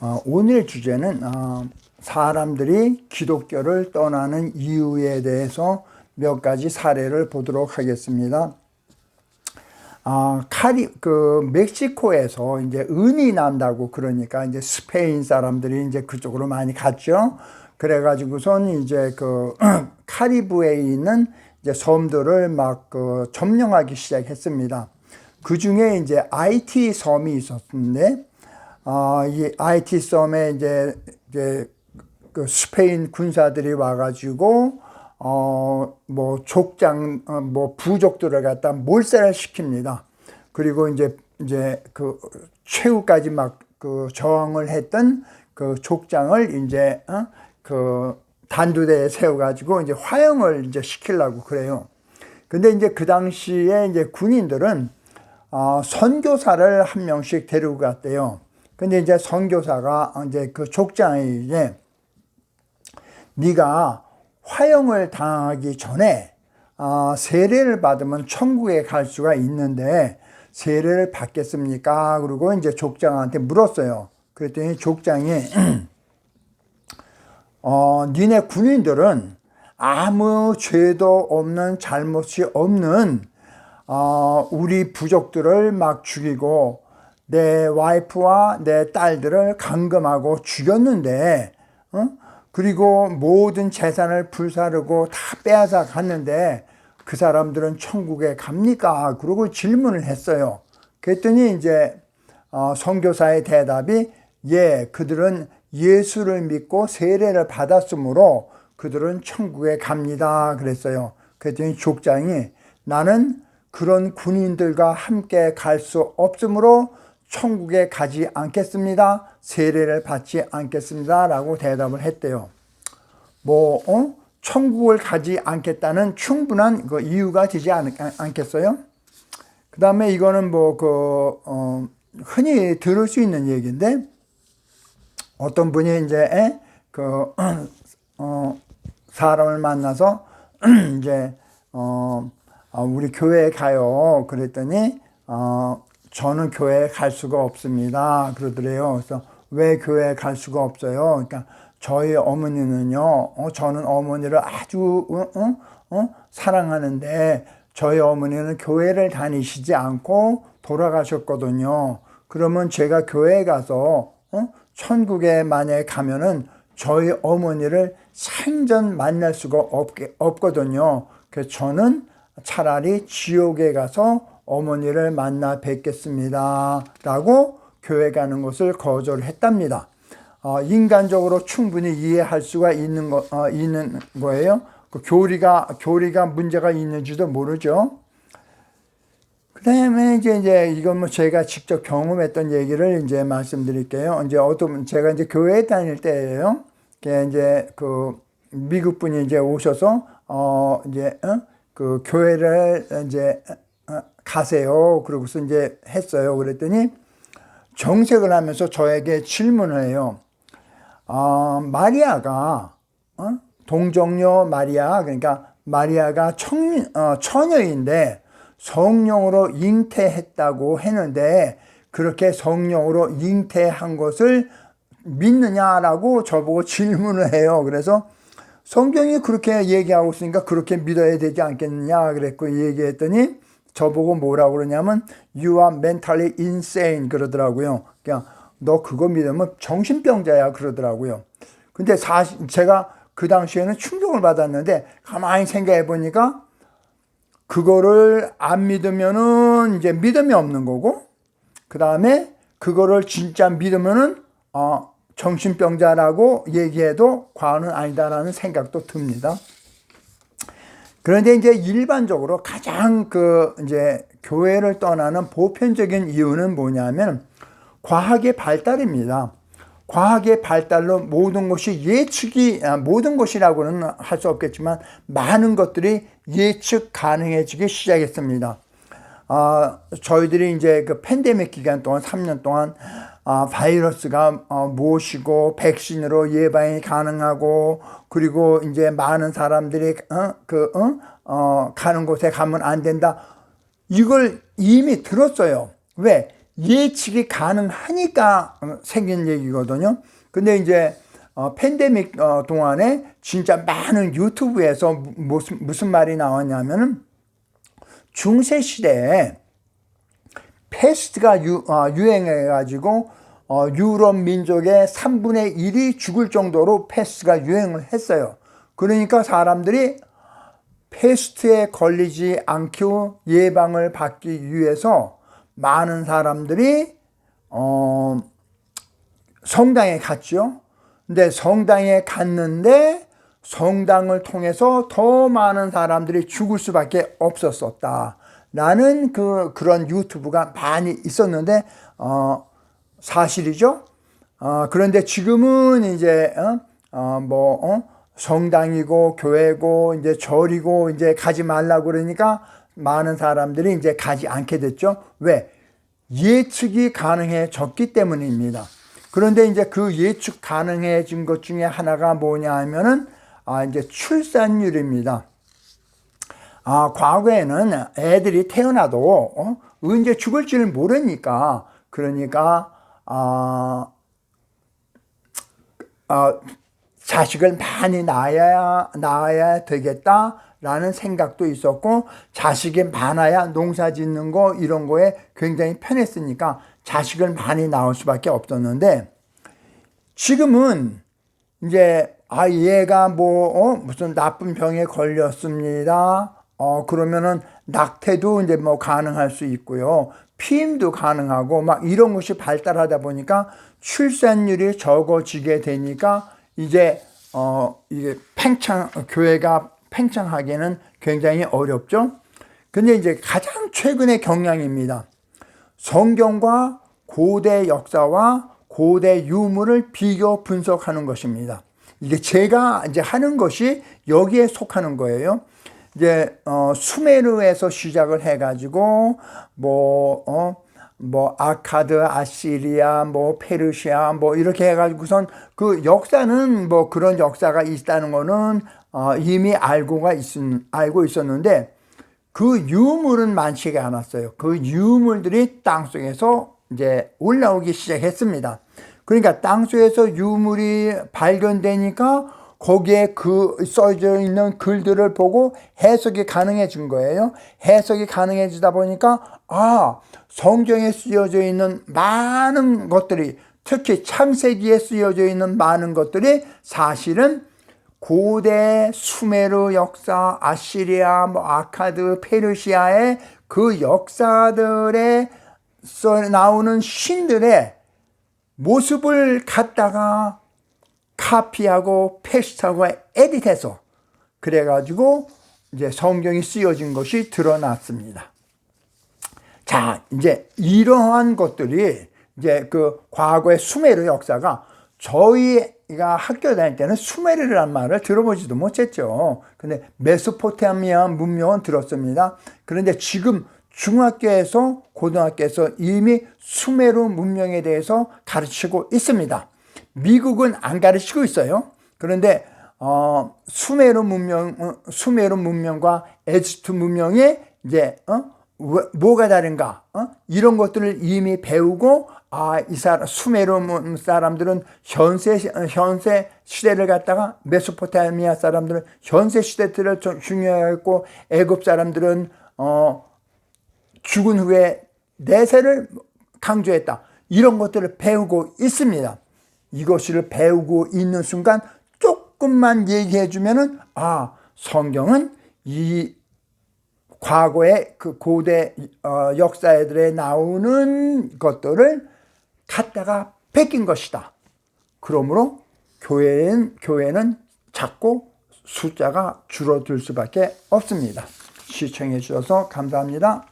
어, 오늘 주제는 어, 사람들이 기독교를 떠나는 이유에 대해서 몇 가지 사례를 보도록 하겠습니다. 아, 카리, 그, 멕시코에서 이제 은이 난다고 그러니까 이제 스페인 사람들이 이제 그쪽으로 많이 갔죠. 그래가지고선 이제 그, 카리브에 있는 이제 섬들을 막 그 점령하기 시작했습니다. 그 중에 이제 IT 섬이 있었는데, 어, 이 IT 섬에 이제, 이제 그 스페인 군사들이 와가지고, 어, 뭐, 족장, 어, 뭐, 부족들을 갖다 몰살을 시킵니다. 그리고 이제, 이제 그, 최후까지 막 그 저항을 했던 그 족장을 이제, 어, 그 단두대에 세워가지고 이제 화형을 이제 시키려고 그래요. 근데 이제 그 당시에 이제 군인들은, 어, 선교사를 한 명씩 데리고 갔대요. 근데 이제 선교사가 이제 그 족장에 이제, 네가 화형을 당하기 전에 어, 세례를 받으면 천국에 갈 수가 있는데 세례를 받겠습니까? 그리고 이제 족장한테 물었어요. 그랬더니 족장이 어, 니네 군인들은 아무 죄도 없는 잘못이 없는 어, 우리 부족들을 막 죽이고 내 와이프와 내 딸들을 감금하고 죽였는데 어? 그리고 모든 재산을 불사르고 다 빼앗아 갔는데 그 사람들은 천국에 갑니까? 그러고 질문을 했어요. 그랬더니 이제 어, 선교사의 대답이 예, 그들은 예수를 믿고 세례를 받았으므로 그들은 천국에 갑니다. 그랬어요. 그랬더니 족장이 나는 그런 군인들과 함께 갈 수 없으므로 천국에 가지 않겠습니다. 세례를 받지 않겠습니다. 라고 대답을 했대요. 뭐, 어? 천국을 가지 않겠다는 충분한 그 이유가 되지 않, 않겠어요? 그 다음에 이거는 뭐, 그, 어, 흔히 들을 수 있는 얘기인데, 어떤 분이 이제, 에? 그, 어, 사람을 만나서, 이제, 어, 우리 교회에 가요. 그랬더니, 어, 저는 교회에 갈 수가 없습니다. 그러더래요. 그래서 왜 교회에 갈 수가 없어요? 그러니까 저희 어머니는요, 어, 저는 어머니를 아주, 어, 어, 어? 사랑하는데 저희 어머니는 교회를 다니시지 않고 돌아가셨거든요. 그러면 제가 교회에 가서, 어? 천국에 만약에 가면은 저희 어머니를 생전 만날 수가 없게, 없거든요. 그래서 저는 차라리 지옥에 가서 어머니를 만나 뵙겠습니다. 라고 교회 가는 것을 거절했답니다. 어, 인간적으로 충분히 이해할 수가 있는 거, 어, 있는 거예요. 그 교리가, 교리가 문제가 있는지도 모르죠. 그 다음에 이제, 이제, 이건 뭐 제가 직접 경험했던 얘기를 이제 말씀드릴게요. 이제 어떤, 제가 이제 교회에 다닐 때예요. 이제 그 미국 분이 이제 오셔서, 어, 이제, 어? 그 교회를 이제 어, 가세요. 그러고서 이제 했어요. 그랬더니 정색을 하면서 저에게 질문을 해요. 어, 마리아가 어? 동정녀 마리아 그러니까 마리아가 청, 어, 처녀인데 성령으로 잉태했다고 했는데 그렇게 성령으로 잉태한 것을 믿느냐라고 저보고 질문을 해요. 그래서 성경이 그렇게 얘기하고 있으니까 그렇게 믿어야 되지 않겠느냐 그랬고 얘기했더니 저보고 뭐라고 그러냐면 you are mentally insane 그러더라고요. 그냥 너 그거 믿으면 정신병자야 그러더라고요. 근데 사실 제가 그 당시에는 충격을 받았는데 가만히 생각해 보니까 그거를 안 믿으면은 이제 믿음이 없는 거고 그 다음에 그거를 진짜 믿으면은 어 정신병자라고 얘기해도 과언은 아니다라는 생각도 듭니다. 그런데 이제 일반적으로 가장 그 이제 교회를 떠나는 보편적인 이유는 뭐냐면 과학의 발달입니다. 과학의 발달로 모든 것이 예측이 모든 것이라고는 할 수 없겠지만 많은 것들이 예측 가능해지기 시작했습니다. 아, 저희들이 이제 그 팬데믹 기간 동안 3년 동안 아, 바이러스가 어, 무엇이고 백신으로 예방이 가능하고 그리고 이제 많은 사람들이 어, 그 어? 어, 가는 곳에 가면 안 된다. 이걸 이미 들었어요. 왜? 예측이 가능하니까 생긴 얘기거든요. 근데 이제 어, 팬데믹 어, 동안에 진짜 많은 유튜브에서 무슨, 무슨 말이 나왔냐면은 중세 시대에 패스트가 유, 어, 유행해가지고 어, 유럽 민족의 3분의 1이 죽을 정도로 패스트가 유행을 했어요. 그러니까 사람들이 패스트에 걸리지 않게 예방을 받기 위해서 많은 사람들이 어, 성당에 갔죠. 근데 성당에 갔는데 성당을 통해서 더 많은 사람들이 죽을 수밖에 없었었다. 라는 그, 그런 유튜브가 많이 있었는데, 어, 사실이죠. 어, 그런데 지금은 이제, 어, 어 뭐, 어, 성당이고, 교회고, 이제 절이고, 이제 가지 말라고 그러니까 많은 사람들이 이제 가지 않게 됐죠. 왜? 예측이 가능해졌기 때문입니다. 그런데 이제 그 예측 가능해진 것 중에 하나가 뭐냐 하면은, 아, 이제 출산율입니다. 아, 과거에는 애들이 태어나도 어? 언제 죽을지를 모르니까 그러니까 아, 아, 자식을 많이 낳아야 낳아야 되겠다 라는 생각도 있었고 자식이 많아야 농사 짓는 거 이런 거에 굉장히 편했으니까 자식을 많이 낳을 수밖에 없었는데 지금은 이제 아 얘가 뭐 어? 무슨 나쁜 병에 걸렸습니다. 어, 그러면은 낙태도 이제 뭐 가능할 수 있고요. 피임도 가능하고 막 이런 것이 발달하다 보니까 출산율이 적어지게 되니까 이제 어, 이게 팽창, 교회가 팽창하기는 굉장히 어렵죠. 근데 이제 가장 최근의 경향입니다. 성경과 고대 역사와 고대 유물을 비교 분석하는 것입니다. 이게 제가 이제 하는 것이 여기에 속하는 거예요. 이제 어, 수메르에서 시작을 해가지고 뭐 어, 뭐 아카드, 아시리아, 뭐 페르시아, 뭐 이렇게 해가지고선 그 역사는 뭐 그런 역사가 있다는 거는 어, 이미 알고가 있 알고 있었는데 그 유물은 많지가 않았어요. 그 유물들이 땅 속에서 이제 올라오기 시작했습니다. 그러니까 땅 속에서 유물이 발견되니까 거기에 그 써져 있는 글들을 보고 해석이 가능해진 거예요. 해석이 가능해지다 보니까 아 성경에 쓰여져 있는 많은 것들이 특히 창세기에 쓰여져 있는 많은 것들이 사실은 고대 수메르 역사, 아시리아, 뭐 아카드, 페르시아의 그 역사들에 나오는 신들의 모습을 갖다가 카피하고 페스트하고 에디트해서 그래가지고 이제 성경이 쓰여진 것이 드러났습니다. 자, 이제 이러한 것들이 이제 그 과거의 수메르 역사가 저희가 학교 다닐 때는 수메르라는 말을 들어보지도 못했죠. 근데 메소포타미아 문명은 들었습니다. 그런데 지금 중학교에서 고등학교에서 이미 수메르 문명에 대해서 가르치고 있습니다. 미국은 안 가르치고 있어요. 그런데 어, 수메르 문명, 어, 수메르 문명과 에지트 문명이 이제 어? 뭐가 다른가? 어? 이런 것들을 이미 배우고 아, 이 사람 수메르 사람들은 현세 현세 시대를 갖다가 메소포타미아 사람들은 현세 시대들을 중요했고 애굽 사람들은 어 죽은 후에 내세를 강조했다. 이런 것들을 배우고 있습니다. 이것을 배우고 있는 순간 조금만 얘기해 주면은 아 성경은 이 과거의 그 고대 어, 역사들에 나오는 것들을 갖다가 베낀 것이다. 그러므로 교회는 교회는 작고 숫자가 줄어들 수밖에 없습니다. 시청해 주셔서 감사합니다.